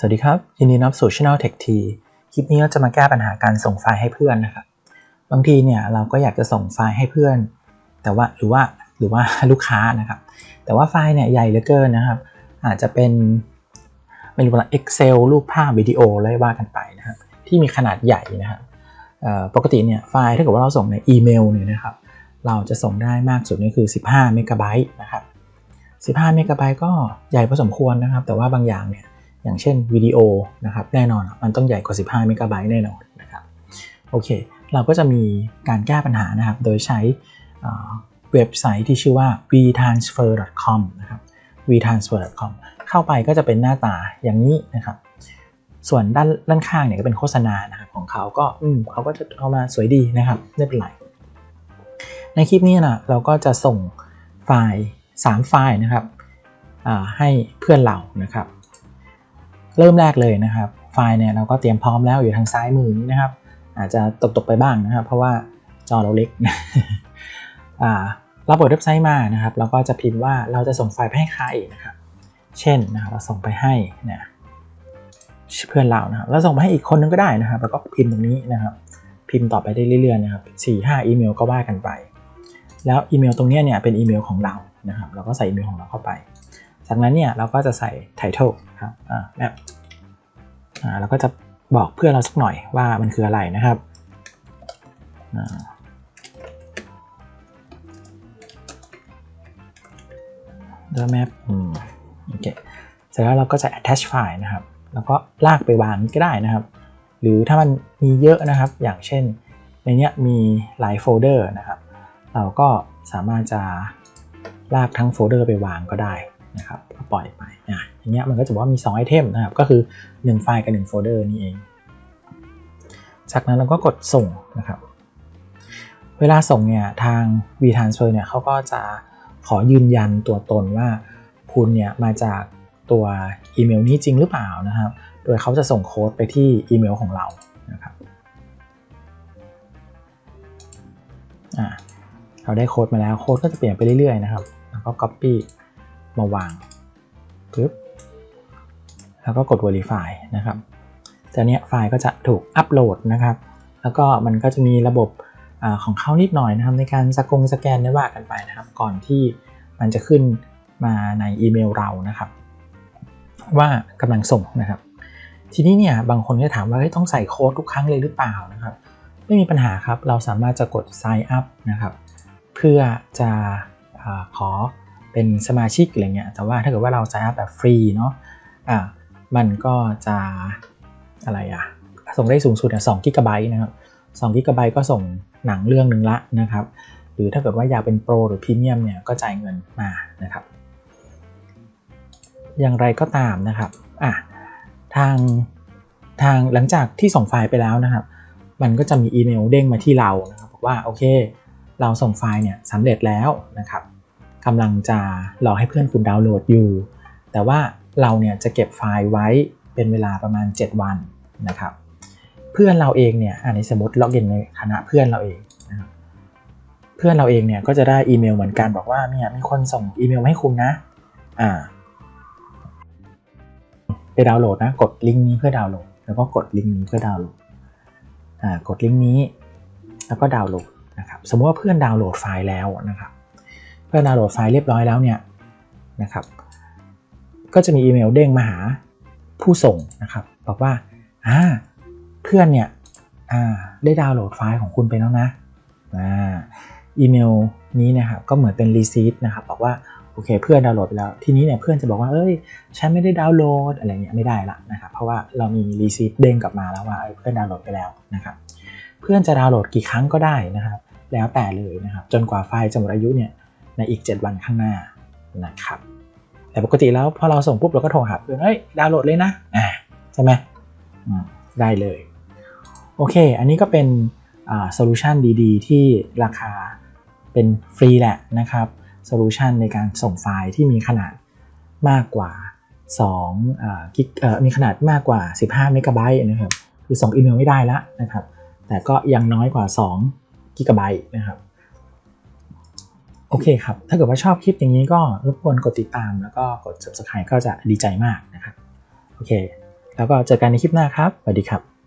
สวัสดีครับ ยินดีนับสู่ Channel Tech T คลิปนี้เราจะมาแก้ปัญหาการส่งไฟล์ให้เพื่อนนะครับ บางทีเนี่ยเราก็อยากจะส่งไฟล์ให้เพื่อน แต่ว่าหรือว่าหรือว่าลูกค้านะครับ แต่ว่าไฟล์เนี่ยใหญ่เหลือเกินนะครับ อาจจะเป็นไม่รู้ว่า Excel รูปภาพวิดีโออะไรว่ากันไปนะครับที่มีขนาดใหญ่นะครับปกติเนี่ยไฟล์ถ้าเกิดว่าเราส่งในอีเมลเนี่ยนะครับ เราจะส่งได้มากสุดนี่คือ 15 เมกะไบต์นะครับ 15 เมกะไบต์ก็ใหญ่พอสมควรนะครับ แต่ว่าบางอย่างเนี่ย อย่างเช่นวิดีโอนะครับแน่นอนมันต้องใหญ่กว่า 15 เมกะไบต์แน่นอนนะครับโอเค เราก็จะมีการแก้ปัญหานะครับ โดยใช้เว็บไซต์ที่ชื่อว่า vtransfer.com นะครับ vtransfer.com เข้าไปก็จะเป็นหน้าตาอย่างนี้นะครับ ส่วนด้านด้านข้างเนี่ยก็เป็นโฆษณานะครับของเขาก็อืมเขาก็จะเอามาสวยดีนะครับไม่เป็นไร ในคลิปนี้นะเราก็จะส่งไฟล์ 3 ไฟล์นะครับให้เพื่อนเรานะครับ เริ่มแรกเลยนะครับ ไฟล์เนี่ยเราก็เตรียมพร้อมแล้วอยู่ทางซ้ายมือนี้นะครับ อาจจะตกๆไปบ้างนะครับ เพราะว่าจอเราเล็กเราเปิดเว็บไซต์มานะครับเราก็จะพิมพ์ว่าเราจะส่งไฟล์ไปให้ใครนะครับ เช่นนะครับเราส่งไปให้เนี่ยเพื่อนเรานะครับเราส่งไปให้อีกคนนึงก็ได้นะครับ แล้วก็พิมพ์ตรงนี้นะครับ พิมพ์ต่อไปได้เรื่อยๆนะครับสี่ห้าอีเมลก็ว่ากันไป แล้วอีเมลตรงนี้เนี่ยเป็นอีเมลของเรานะครับ เราก็ใส่อีเมลของเราเข้าไป จากนั้นเนี่ยเราก็จะใส่ title ครับอ่าแบบอ่าเราก็จะบอกเพื่อนเราสักหน่อยว่ามันคืออะไรนะครับอ่า the map อืมโอเคเสร็จแล้วเราก็จะ attach file นะครับ แล้วก็ลากไปวางก็ได้นะครับ หรือถ้ามันมีเยอะนะครับ อย่างเช่น ในนี้มีหลายโฟลเดอร์นะครับ เราก็สามารถจะลากทั้งโฟลเดอร์ไปวางก็ได้ นะครับปล่อยไปอะอย่างเงี้ยมันก็จะบอกว่ามี 2 ไอเทมนะครับ ก็คือ 1 ไฟล์กับ 1 โฟลเดอร์นี่เอง จากนั้นเราก็กดส่งนะครับ เวลาส่งเนี่ยทาง vTransfer เนี่ยเขาก็จะขอยืนยันตัวตนว่าคุณเนี่ยมาจากตัวอีเมลนี้จริงหรือเปล่านะครับ โดยเขาจะส่งโค้ดไปที่อีเมลของเรานะครับอ่าเราได้โค้ดมาแล้วโค้ดก็จะเปลี่ยนไปเรื่อยๆนะครับ แล้วก็ Copy มาวางปึ๊บแล้วก็กด Verify นะครับจากนี้ไฟล์ก็จะถูกอัปโหลดนะครับ แล้วก็มันก็จะมีระบบอของเขานิดหน่อยนะครับ ในการสกงสแกนได้ว่ากันไปนะครับ ก่อนที่มันจะขึ้นมาในอีเมลเรานะครับ ว่ากำลังส่งนะครับ ทีนี้เนี่ยบางคนก็ถามว่าต้องใส่โค้ดทุกครั้งเลยหรือเปล่านะครับ ไม่มีปัญหาครับ เราสามารถจะกด sign up นะครับ เพื่อจะอขอ เป็นสมาชิกอะไรเงี้ยแต่ว่าถ้าเกิดว่าเรา sign up แบบฟรีเนาะอ่ามันก็จะอะไรอะส่งได้สูงสุดอะ2กิกะไบต์นะครับ2กิกะไบต์ก็ส่งหนังเรื่องหนึ่งละนะครับ หรือถ้าเกิดว่าอยากเป็นโปรหรือพรีเมียมเนี่ยก็จ่ายเงินมานะครับ อย่างไรก็ตามนะครับอะทางทางหลังจากที่ส่งไฟล์ไปแล้วนะครับ มันก็จะมีอีเมลเด้งมาที่เรานะครับบอกว่าโอเค เราส่งไฟล์เนี่ยสำเร็จแล้วนะครับ กำลังจะรอให้เพื่อนคุณดาวน์โหลดอยู่ แต่ว่าเราเนี่ยจะเก็บไฟล์ไว้เป็นเวลาประมาณ 7 วันนะครับ เพื่อนเราเองเนี่ยอันนี้สมมติล็อกอินในคณะเพื่อนเราเองนะครับเพื่อนเราเองเนี่ยก็จะได้อีเมลเหมือนกันบอกว่าเนี่ยมีคนส่งอีเมลมาให้คุณนะ อ่าไปดาวน์โหลดนะกดลิงก์นี้เพื่อดาวน์โหลด แล้วก็กดลิงก์นี้เพื่อดาวน์โหลดอ่ากดลิงก์นี้ แล้วก็ดาวน์โหลดนะครับสมมติว่าเพื่อนดาวน์โหลดไฟล์แล้วนะครับ เพื่อนดาวน์โหลดไฟล์เรียบร้อยแล้วเนี่ยนะครับ ก็จะมีอีเมลเด้งมาหาผู้ส่งนะครับบอกว่าอ่าเพื่อนเนี่ยอ่าได้ดาวน์โหลดไฟล์ของคุณไปแล้วนะอ่าอีเมลนี้นะครับก็เหมือนเป็นรีซีทนะครับบอกว่าโอเคเพื่อนดาวน์โหลดไปแล้วทีนี้เนี่ยเพื่อนจะบอกว่าเอ้ยฉันไม่ได้ดาวน์โหลดอะไรเงี้ยไม่ได้ละนะครับเพราะว่าเรามีรีซีทเด้งกลับมาแล้วว่าเพื่อนดาวน์โหลดไปแล้วนะครับเพื่อนจะดาวน์โหลดกี่ครั้งก็ได้นะครับ แล้วแต่เลยนะครับจนกว่าไฟล์จะหมดอายุเนี่ย ในอีก 7 วันข้างหน้านะครับ แต่ปกติแล้วพอเราส่งปุ๊บเราก็โทรหาเพื่อนเฮ้ยดาวน์โหลดเลยนะอ่าใช่ไหมได้เลย โอเค อันนี้ก็เป็นโซลูชันดีๆ ที่ราคาเป็นฟรีแหละนะครับโซลูชันในการส่งไฟล์ที่มีขนาดมากกว่า2กิกมีขนาดมากกว่า 15 เมกะไบต์นะครับ คือส่งอีเมลไม่ได้แล้วนะครับ แต่ก็ยังน้อยกว่า 2 กิกะไบต์นะครับ โอเคครับ ถ้าเกิดว่าชอบคลิปอย่างนี้ก็รบกวนกดติดตามแล้วก็กด subscribe ก็จะดีใจมากนะครับ โอเค แล้วก็เจอกันในคลิปหน้าครับ สวัสดีครับ